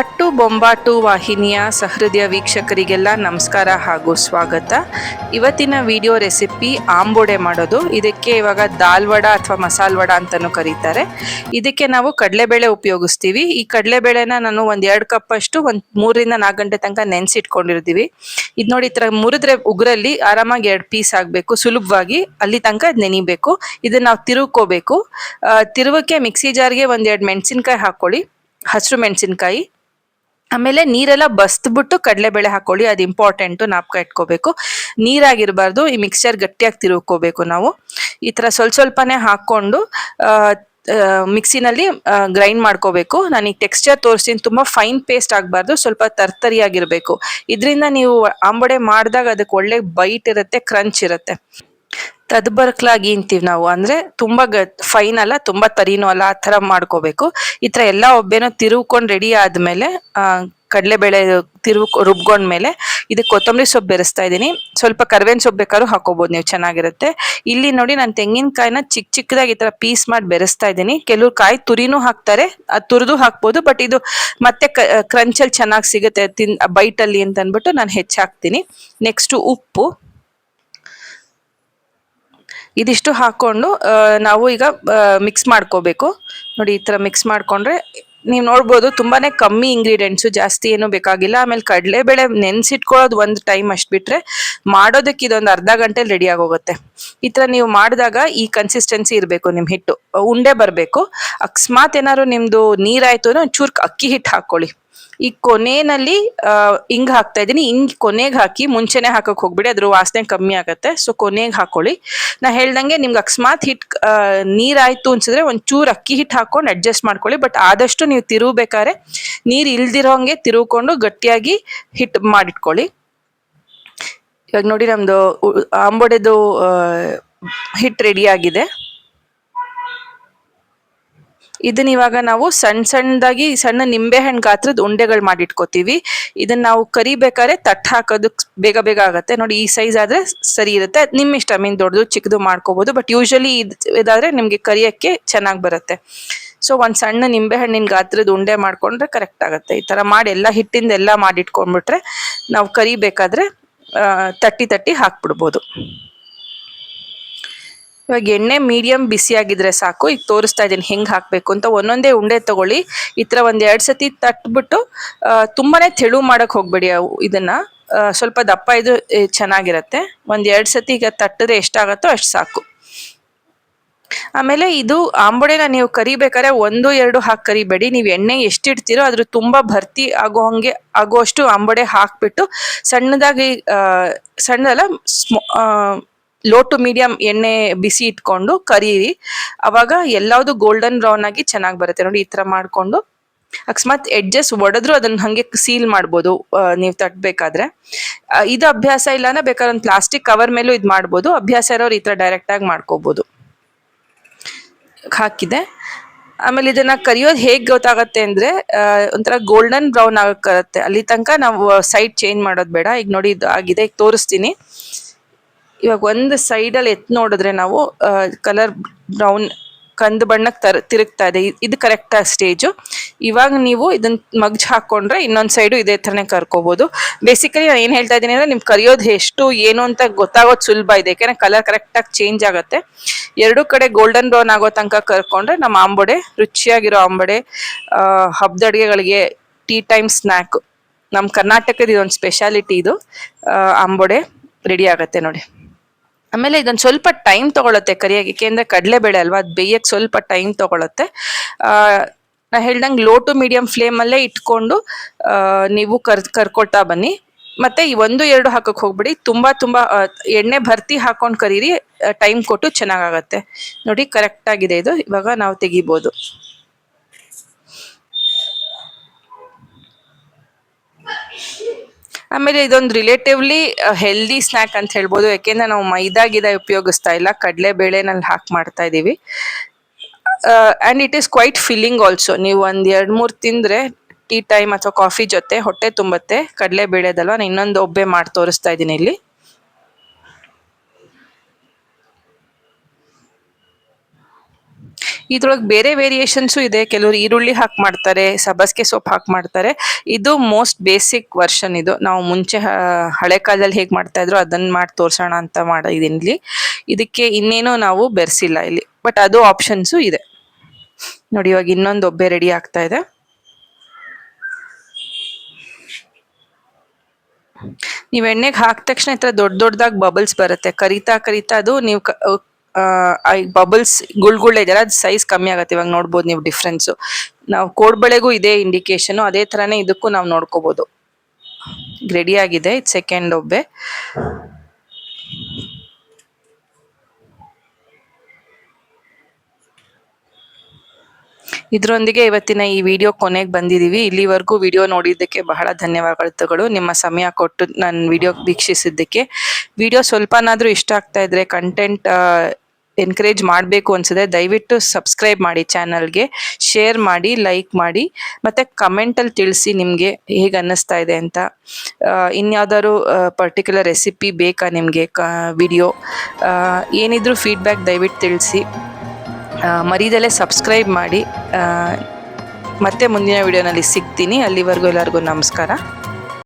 ಅಟ್ಟು ಬೊಂಬಾಟು ವಾಹಿನಿಯ ಸಹೃದಯ ವೀಕ್ಷಕರಿಗೆಲ್ಲ ನಮಸ್ಕಾರ ಹಾಗೂ ಸ್ವಾಗತ. ಇವತ್ತಿನ ವಿಡಿಯೋ ರೆಸಿಪಿ ಆಂಬೋಡೆ ಮಾಡೋದು. ಇದಕ್ಕೆ ಇವಾಗ ದಾಲ್ ವಡ ಅಥವಾ ಮಸಾಲ್ ವಡ ಅಂತಲೂ ಕರೀತಾರೆ. ಇದಕ್ಕೆ ನಾವು ಕಡಲೆಬೇಳೆ ಉಪಯೋಗಿಸ್ತೀವಿ. ಈ ಕಡಲೆಬೇಳೆನ ನಾನು ಒಂದು ಎರಡು ಕಪ್ ಅಷ್ಟು ಒಂದು ಮೂರರಿಂದ ನಾಲ್ಕು ಗಂಟೆ ತನಕ ನೆನೆಸಿಟ್ಕೊಂಡಿರ್ತೀವಿ. ಇದು ನೋಡಿ ಈ ಥರ ಮುರಿದ್ರೆ ಉಗ್ರಲ್ಲಿ ಆರಾಮಾಗಿ ಎರಡು ಪೀಸ್ ಆಗಬೇಕು. ಸುಲಭವಾಗಿ ಅಲ್ಲಿ ತನಕ ನೆನಿಬೇಕು. ಇದನ್ನು ನಾವು ತಿರುಗ್ಕೋಬೇಕು ತಿರುವಕ್ಕೆ ಮಿಕ್ಸಿ ಜಾರ್ಗೆ ಒಂದೆರಡು ಮೆಣಸಿನ್ಕಾಯಿ ಹಾಕ್ಕೊಳ್ಳಿ. ಹಸಿರು ಮೆಣಸಿನ್ಕಾಯಿ. ಆಮೇಲೆ ನೀರೆಲ್ಲ ಬಸ್ದ್ಬಿಟ್ಟು ಕಡಲೆಬೇಳೆ ಹಾಕೊಳ್ಳಿ, ಅದು ಇಂಪಾರ್ಟೆಂಟು ನಾಪ್ಕ ಇಟ್ಕೋಬೇಕು. ನೀರಾಗಿರಬಾರ್ದು, ಈ ಮಿಕ್ಸ್ಚರ್ ಗಟ್ಟಿಯಾಗಿ ತಿರುಗ್ಕೋಬೇಕು ನಾವು. ಈ ಥರ ಸ್ವಲ್ಪ ಸ್ವಲ್ಪನೇ ಹಾಕ್ಕೊಂಡು ಮಿಕ್ಸಿನಲ್ಲಿ ಗ್ರೈಂಡ್ ಮಾಡ್ಕೋಬೇಕು. ನಾನು ಈ ಟೆಕ್ಸ್ಚರ್ ತೋರಿಸ್ತೀನಿ, ತುಂಬ ಫೈನ್ ಪೇಸ್ಟ್ ಆಗಬಾರ್ದು, ಸ್ವಲ್ಪ ತರ್ತರಿಯಾಗಿರಬೇಕು. ಇದರಿಂದ ನೀವು ಆಂಬಡೆ ಮಾಡಿದಾಗ ಅದಕ್ಕೆ ಒಳ್ಳೆ ಬೈಟ್ ಇರುತ್ತೆ ಕ್ರಂಚ್ ಇರುತ್ತೆ. ತದ್ಬರ್ಕ್ಲಾಗಿ ಇಂತೀವಿ ನಾವು. ಅಂದ್ರೆ ತುಂಬಾ ಗ ಫೈನ್ ಅಲ್ಲ ತುಂಬಾ ತರಿನೂ ಅಲ್ಲ ಆ ತರ ಮಾಡ್ಕೋಬೇಕು. ಈ ತರ ಎಲ್ಲ ಒಬ್ಬೇನು ತಿರುವ್ಕೊಂಡು ರೆಡಿ ಆದ್ಮೇಲೆ ಆ, ಕಡಲೆಬೇಳೆ ತಿರುವು ರುಬ್ಕೊಂಡ್ಮೇಲೆ ಇದಕ್ಕೆ ಕೊತ್ತಂಬರಿ ಸೊಪ್ಪು ಬೆರೆಸ್ತಾ ಇದ್ದೀನಿ. ಸ್ವಲ್ಪ ಕರ್ಬೇವಿನ ಸೊಪ್ಪು ಬೇಕಾದ್ರೂ ಹಾಕೋಬಹುದು ನೀವು ಚೆನ್ನಾಗಿರುತ್ತೆ. ಇಲ್ಲಿ ನೋಡಿ ನಾನು ತೆಂಗಿನಕಾಯಿನ ಚಿಕ್ಕ ಚಿಕ್ಕದಾಗಿ ಈ ತರ ಪೀಸ್ ಮಾಡಿ ಬೆರೆಸ್ತಾ ಇದ್ದೀನಿ. ಕೆಲವ್ರು ಕಾಯಿ ತುರಿನೂ ಹಾಕ್ತಾರೆ ಅದು ತುರಿದು ಹಾಕ್ಬೋದು ಬಟ್ ಇದು ಮತ್ತೆ ಕ್ರಂಚಲ್ಲಿ ಚೆನ್ನಾಗಿ ಸಿಗುತ್ತೆ ತಿನ್ ಬೈಟಲ್ಲಿ ಅಂತ ಅಂದ್ಬಿಟ್ಟು ನಾನು ಹೆಚ್ಚಾಕ್ತೀನಿ. ನೆಕ್ಸ್ಟ್ ಉಪ್ಪು. ಇದಿಷ್ಟು ಹಾಕೊಂಡು ನಾವು ಈಗ ಮಿಕ್ಸ್ ಮಾಡ್ಕೋಬೇಕು. ನೋಡಿ, ಈ ಥರ ಮಿಕ್ಸ್ ಮಾಡಿಕೊಂಡ್ರೆ ನೀವು ನೋಡ್ಬೋದು ತುಂಬಾನೇ ಕಮ್ಮಿ ಇಂಗ್ರೀಡಿಯೆಂಟ್ಸು ಜಾಸ್ತಿ ಏನೂ ಬೇಕಾಗಿಲ್ಲ. ಆಮೇಲೆ ಕಡಲೆಬೇಳೆ ನೆನೆಸಿಟ್ಕೊಳ್ಳೋದು ಒಂದು ಟೈಮ್ ಅಷ್ಟು ಬಿಟ್ಟರೆ ಮಾಡೋದಕ್ಕೆ ಇದೊಂದು ಅರ್ಧ ಗಂಟೆ ರೆಡಿ ಆಗೋಗುತ್ತೆ. ಈ ಥರ ನೀವು ಮಾಡಿದಾಗ ಈ ಕನ್ಸಿಸ್ಟೆನ್ಸಿ ಇರಬೇಕು ನಿಮ್ಮ ಹಿಟ್ಟು. ಉಂಡೆ ಬರಬೇಕು. ಅಕಸ್ಮಾತ್ ಏನಾದ್ರು ನಿಮ್ಮದು ನೀರಾಯಿತು ಅಂದರೆ ಚೂರ್ಕ್ ಅಕ್ಕಿ ಹಿಟ್ಟು ಹಾಕೊಳ್ಳಿ ಈ ಕೊನೆಯಲ್ಲಿ ಹಿಂಗ್ ಹಾಕ್ತಾ ಇದ್ದೀನಿ. ಹಿಂಗ್ ಕೊನೆಗೆ ಹಾಕಿ ಮುಂಚೆನೆ ಹಾಕಕ್ ಹೋಗ್ಬಿಡಿ. ಅದ್ರ ವಾಸನೆ ಕಮ್ಮಿ ಆಗತ್ತೆ. ಸೊ, ಕೊನೆಗೆ ಹಾಕೊಳ್ಳಿ. ನಾ ಹೇಳ್ದಂಗೆ ನಿಮ್ಗೆ ಅಕಸ್ಮಾತ್ ಹಿಟ್ ನೀರಾಯ್ತು ಅನ್ಸಿದ್ರೆ ಒಂಚೂರು ಅಕ್ಕಿ ಹಿಟ್ ಹಾಕೊಂಡು ಅಡ್ಜಸ್ಟ್ ಮಾಡ್ಕೊಳ್ಳಿ. ಬಟ್ ಆದಷ್ಟು ನೀವು ತಿರುಗ್ಬೇಕಾದ್ರೆ ನೀರ್ ಇಲ್ದಿರೋಂಗೆ ತಿರುವುಕೊಂಡು ಗಟ್ಟಿಯಾಗಿ ಹಿಟ್ ಮಾಡಿಟ್ಕೊಳ್ಳಿ. ಇವಾಗ ನೋಡಿ ನಮ್ದು ಅಂಬೊಡೆದು ಹಿಟ್ ರೆಡಿ ಆಗಿದೆ. ಇದನ್ನ ಇವಾಗ ನಾವು ಸಣ್ಣ ಸಣ್ಣದಾಗಿ ಸಣ್ಣ ನಿಂಬೆ ಹಣ್ಣು ಗಾತ್ರದ ಉಂಡೆಗಳು ಮಾಡಿಟ್ಕೋತೀವಿ. ಇದನ್ನ ನಾವು ಕರಿಬೇಕಾದ್ರೆ ತಟ್ಟ ಹಾಕೋದಕ್ಕೆ ಬೇಗ ಬೇಗ ಆಗುತ್ತೆ. ನೋಡಿ, ಈ ಸೈಜ್ ಆದ್ರೆ ಸರಿ ಇರುತ್ತೆ. ನಿಮ್ಮ ನಿಮ್ ಇಷ್ಟ ಮೀನ್ ದೊಡ್ಡದು, ಚಿಕ್ಕದು ಮಾಡ್ಕೋಬಹುದು ಬಟ್ ಯೂಶಲಿ ಇದಾದ್ರೆ ನಿಮ್ಗೆ ಕರಿಯಕ್ಕೆ ಚೆನ್ನಾಗಿ ಬರುತ್ತೆ. ಸೊ, ಒಂದು ಸಣ್ಣ ನಿಂಬೆ ಹಣ್ಣಿನ ಗಾತ್ರದ ಉಂಡೆ ಮಾಡ್ಕೊಂಡ್ರೆ ಕರೆಕ್ಟ್ ಆಗುತ್ತೆ. ಈ ತರ ಮಾಡಿ ಎಲ್ಲ ಹಿಟ್ಟಿಂದ ಎಲ್ಲ ಮಾಡಿಟ್ಕೊಂಡ್ಬಿಟ್ರೆ ನಾವು ಕರಿಬೇಕಾದ್ರೆ ತಟ್ಟಿ ತಟ್ಟಿ ಹಾಕ್ಬಿಡ್ಬೋದು. ಇವಾಗ ಎಣ್ಣೆ ಮೀಡಿಯಂ ಬಿಸಿಯಾಗಿದ್ರೆ ಸಾಕು. ಈಗ ತೋರಿಸ್ತಾ ಇದ್ದೀನಿ ಹೆಂಗ್ ಹಾಕ್ಬೇಕು ಅಂತ. ಒಂದೊಂದೇ ಉಂಡೆ ತಗೊಳ್ಳಿ. ಈ ಥರ ಒಂದ್ ಎರಡ್ ಸತಿ ತಟ್ಬಿಟ್ಟು ಆ, ತುಂಬಾನೇ ತೆಳು ಮಾಡಕ್ ಹೋಗಬೇಡಿ ಇದನ್ನ. ಸ್ವಲ್ಪ ದಪ್ಪ ಇದು ಚೆನ್ನಾಗಿರುತ್ತೆ. ಒಂದ್ ಎರಡ್ ಸತಿ ಈಗ ತಟ್ಟಿದ್ರೆ ಎಷ್ಟಾಗತ್ತೋ ಅಷ್ಟು ಸಾಕು. ಆಮೇಲೆ ಇದು ಆಂಬೊಡೆನ ನೀವು ಕರಿಬೇಕಾದ್ರೆ ಒಂದು ಎರಡು ಹಾಕಿ ಕರಿಬೇಡಿ. ನೀವು ಎಣ್ಣೆ ಎಷ್ಟಿಡ್ತೀರೋ ಅದ್ರ ತುಂಬಾ ಭರ್ತಿ ಆಗೋ ಹಂಗೆ ಆಗೋಷ್ಟು ಆಂಬೊಡೆ ಹಾಕ್ಬಿಟ್ಟು ಸಣ್ಣದಾಗಿ ಸಣ್ಣದಲ್ಲ ಸ್ಮ- ಲೋ ಟು ಮೀಡಿಯಂ ಎಣ್ಣೆ ಬಿಸಿ ಇಟ್ಕೊಂಡು ಕರೀರಿ. ಅವಾಗ ಎಲ್ಲಾವುದು ಗೋಲ್ಡನ್ ಬ್ರೌನ್ ಆಗಿ ಚೆನ್ನಾಗಿ ಬರುತ್ತೆ. ನೋಡಿ, ಈ ತರ ಮಾಡ್ಕೊಂಡು ಅಕಸ್ಮಾತ್ ಎಡ್ಜಸ್ ಒಡೆದ್ರು ಅದನ್ನ ಹಂಗೆ ಸೀಲ್ ಮಾಡ್ಬೋದು ನೀವು ತಟ್ಬೇಕಾದ್ರೆ. ಇದು ಅಭ್ಯಾಸ ಇಲ್ಲ ಅಂದ್ರೆ ಬೇಕಾದ್ರೆ ಒಂದು ಪ್ಲಾಸ್ಟಿಕ್ ಕವರ್ ಮೇಲೂ ಇದು ಮಾಡ್ಬೋದು. ಅಭ್ಯಾಸ ಇರೋರು ಈ ತರ ಡೈರೆಕ್ಟ್ ಆಗಿ ಮಾಡ್ಕೋಬಹುದು ಹಾಕಿದೆ. ಆಮೇಲೆ ಇದನ್ನ ಕರಿಯೋದು ಹೇಗೆ ಗೊತ್ತಾಗತ್ತೆ ಅಂದ್ರೆ ಒಂಥರ ಗೋಲ್ಡನ್ ಬ್ರೌನ್ ಆಗತ್ತೆ. ಅಲ್ಲಿ ತನಕ ನಾವು ಸೈಡ್ ಚೇಂಜ್ ಮಾಡೋದು ಬೇಡ. ಈಗ ನೋಡಿ, ಇದು ಆಗಿದೆ. ಈಗ ತೋರಿಸ್ತೀನಿ. ಇವಾಗ ಒಂದು ಸೈಡಲ್ಲಿ ಎತ್ ನೋಡಿದ್ರೆ ನಾವು ಕಲರ್ ಬ್ರೌನ್ ಕಂದು ಬಣ್ಣಕ್ಕೆ ತರ ತಿರುಗ್ತಾ ಇದೆ. ಇದು ಕರೆಕ್ಟ್ ಸ್ಟೇಜು ಇವಾಗ ನೀವು ಇದನ್ನ ಮಗ್ಜ್ ಹಾಕೊಂಡ್ರೆ ಇನ್ನೊಂದು ಸೈಡು ಇದೇ ಥರನೇ ಕರ್ಕೋಬಹುದು ಬೇಸಿಕಲಿ ನಾನು ಏನು ಹೇಳ್ತಾ ಇದ್ದೀನಿ ಅಂದ್ರೆ ನಿಮ್ಗೆ ಕರಿಯೋದು ಎಷ್ಟು ಏನು ಅಂತ ಗೊತ್ತಾಗೋದು ಸುಲಭ ಇದೆ. ಯಾಕಂದ್ರೆ ಕಲರ್ ಕರೆಕ್ಟಾಗಿ ಚೇಂಜ್ ಆಗುತ್ತೆ. ಎರಡೂ ಕಡೆ ಗೋಲ್ಡನ್ ಬ್ರೌನ್ ಆಗೋ ತನಕ ಕರ್ಕೊಂಡ್ರೆ ನಮ್ಮ ಆಂಬೊಡೆ ರುಚಿಯಾಗಿರೋ ಆಂಬೊಡೆ ಆ, ಹಬ್ಬದ ಅಡುಗೆಗಳಿಗೆ ಟೀ ಟೈಮ್ ಸ್ನ್ಯಾಕ್ ನಮ್ಮ ಕರ್ನಾಟಕದ ಇದೊಂದು ಸ್ಪೆಷಾಲಿಟಿ ಇದು. ಆ, ಆಂಬೊಡೆ ರೆಡಿ ಆಗುತ್ತೆ ನೋಡಿ. ಆಮೇಲೆ ಇದೊಂದು ಸ್ವಲ್ಪ ಟೈಮ್ ತಗೊಳತ್ತೆ ಕರಿಯಾಗಿ. ಏಕೆಂದ್ರೆ ಕಡಲೆಬೇಳೆ ಅಲ್ವಾ? ಅದು ಬೇಯಕ್ಕೆ ಸ್ವಲ್ಪ ಟೈಮ್ ತಗೊಳತ್ತೆ. ನಾ ಹೇಳ್ದಂಗೆ ಲೋ ಟು ಮೀಡಿಯಂ ಫ್ಲೇಮಲ್ಲೇ ಇಟ್ಕೊಂಡು ಆ, ನೀವು ಕರ್ ಕರ್ಕೊಳ್ತಾ ಬನ್ನಿ. ಮತ್ತೆ ಈ ಒಂದು ಎರಡು ಹಾಕಕ್ ಹೋಗ್ಬಿಡಿ. ತುಂಬಾ ತುಂಬಾ ಎಣ್ಣೆ ಭರ್ತಿ ಹಾಕೊಂಡು ಕರೀರಿ. ಟೈಮ್ ಕೊಟ್ಟು ಚೆನ್ನಾಗಾಗತ್ತೆ. ನೋಡಿ ಕರೆಕ್ಟ್ ಆಗಿದೆ ಇದು. ಇವಾಗ ನಾವು ತೆಗಿಬೋದು. ಆಮೇಲೆ ಇದೊಂದು ರಿಲೇಟಿವ್ಲಿ ಹೆಲ್ದಿ ಸ್ನ್ಯಾಕ್ ಅಂತ ಹೇಳ್ಬೋದು. ಯಾಕೆಂದ್ರೆ ನಾವು ಮೈದಾ ಗಿದ ಉಪಯೋಗಿಸ್ತಾ ಇಲ್ಲ. ಕಡಲೆ ಬೇಳೆನಲ್ಲಿ ಹಾಕಿ ಮಾಡ್ತಾ ಇದ್ದೀವಿ and it is quite filling also ನೀವು ಒಂದು ಎರಡು ಮೂರು ತಿಂದರೆ ಟೀ ಟೈಮ್ ಅಥವಾ ಕಾಫಿ ಜೊತೆ ಹೊಟ್ಟೆ ತುಂಬತ್ತೆ. ಕಡಲೆ ಬೇಳೆದಲ್ವ? ನಾನು ಇನ್ನೊಂದು ಒಬ್ಬೆ ಮಾಡಿ ತೋರಿಸ್ತಾ ಇದ್ದೀನಿ ಇಲ್ಲಿ. ಇದ್ರೊಳಗೆ ಬೇರೆ ವೇರಿಯೇಷನ್ಸು ಇದೆ. ಕೆಲವರು ಈರುಳ್ಳಿ ಹಾಕಿ ಮಾಡ್ತಾರೆ ಸಬಸ್ಗೆ ಸೊಪ್ಪು ಹಾಕಿ ಮಾಡ್ತಾರೆ. ಇದು ಮೋಸ್ಟ್ ಬೇಸಿಕ್ ವರ್ಷನ್ ಇದು. ನಾವು ಮುಂಚೆ ಹಳೆ ಕಾಲದಲ್ಲಿ ಹೇಗೆ ಮಾಡ್ತಾ ಇದ್ರು ಅದನ್ನ ಮಾಡಿ ತೋರ್ಸೋಣ ಅಂತ ಮಾಡಿದೀನಿ ಇಲ್ಲಿ. ಇದಕ್ಕೆ ಇನ್ನೇನೋ ನಾವು ಬೆರೆಸಿಲ್ಲ ಇಲ್ಲಿ. ಬಟ್ ಅದು ಆಪ್ಷನ್ಸು ಇದೆ. ನೋಡಿ, ಇವಾಗ ಇನ್ನೊಂದು ಒಬ್ಬೆ ರೆಡಿ ಆಗ್ತಾ ಇದೆ. ನೀವು ಎಣ್ಣೆಗೆ ಹಾಕಿದ ತಕ್ಷಣ ಈ ಥರ ದೊಡ್ಡ ದೊಡ್ಡದಾಗಿ ಬಬಲ್ಸ್ ಬರುತ್ತೆ. ಕರಿತಾ ಕರಿತಾ ಅದು ನೀವು ಬಬಲ್ಸ್ ಗುಳ್ಗುಳ್ಳೆ ಇದೆಯಲ್ಲ, ಅದು ಸೈಜ್ ಕಮ್ಮಿ ಆಗುತ್ತೆ. ಇವಾಗ ನೋಡ್ಬೋದು ನೀವು ಡಿಫ್ರೆನ್ಸ್ ನಾವು ಕೋಡ್ಬಳೆಗೂ ಇದೇ ಇಂಡಿಕೇಶನ್ ಅದೇ ತರನೇ ಇದಕ್ಕೂ ನಾವು ನೋಡ್ಕೋಬಹುದು ರೆಡಿ ಆಗಿದೆ. ಇದು ಸೆಕೆಂಡ್ ಒಬ್ಬೆ. ಇದರೊಂದಿಗೆ ಇವತ್ತಿನ ಈ ವಿಡಿಯೋ ಕೊನೆಗೆ ಬಂದಿದ್ದೀವಿ. ಇಲ್ಲಿವರೆಗೂ ವಿಡಿಯೋ ನೋಡಿದ್ದಕ್ಕೆ ಬಹಳ ಧನ್ಯವಾದಗಳು. ನಿಮ್ಮ ಸಮಯ ಕೊಟ್ಟು ನಾನು ವಿಡಿಯೋ ವೀಕ್ಷಿಸಿದ್ದಕ್ಕೆ. ವಿಡಿಯೋ ಸ್ವಲ್ಪನಾದರೂ ಇಷ್ಟ ಆಗ್ತಾ ಇದ್ರೆ ಕಂಟೆಂಟ್ ಎನ್ಕರೇಜ್ ಮಾಡಬೇಕು ಅನ್ಸಿದ್ರೆ ದಯವಿಟ್ಟು ಸಬ್ಸ್ಕ್ರೈಬ್ ಮಾಡಿ ಚಾನಲ್ಗೆ ಶೇರ್ ಮಾಡಿ ಲೈಕ್ ಮಾಡಿ, ಮತ್ತು ಕಮೆಂಟಲ್ಲಿ ತಿಳಿಸಿ ನಿಮಗೆ ಹೇಗೆ ಅನ್ನಿಸ್ತಾ ಇದೆ ಅಂತ. ಇನ್ಯಾವುದಾದ್ರು ಪರ್ಟಿಕ್ಯುಲರ್ ರೆಸಿಪಿ ಬೇಕಾ ನಿಮಗೆ ಕ ವಿಡಿಯೋ ಏನಿದ್ರೂ ಫೀಡ್ಬ್ಯಾಕ್ ದಯವಿಟ್ಟು ತಿಳಿಸಿ. ಮರೀದಲ್ಲೇ ಸಬ್ಸ್ಕ್ರೈಬ್ ಮಾಡಿ. ಮತ್ತೆ ಮುಂದಿನ ವಿಡಿಯೋನಲ್ಲಿ ಸಿಗ್ತೀನಿ. ಅಲ್ಲಿವರೆಗೂ ಎಲ್ಲರಿಗೂ ನಮಸ್ಕಾರ.